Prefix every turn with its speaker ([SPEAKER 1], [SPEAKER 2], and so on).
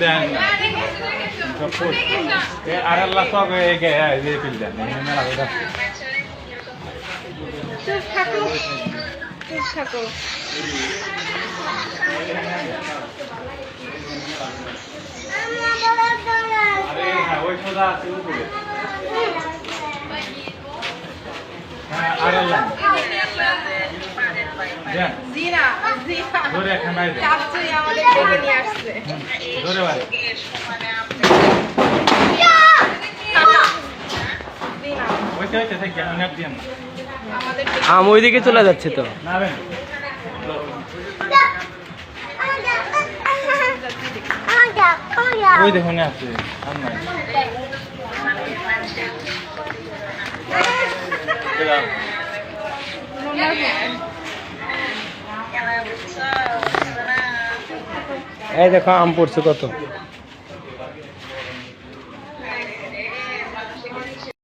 [SPEAKER 1] দেন। আর আল্লাহ সব এগে যে ফিল দেন। মেলা আরে হ্যাঁ আর আল্লাহ
[SPEAKER 2] আম ওইদিকে চলে যাচ্ছে তো।
[SPEAKER 1] ওই দেখুন আছে। নাই। এরা
[SPEAKER 2] এই দেখো আম পড়ছে কত?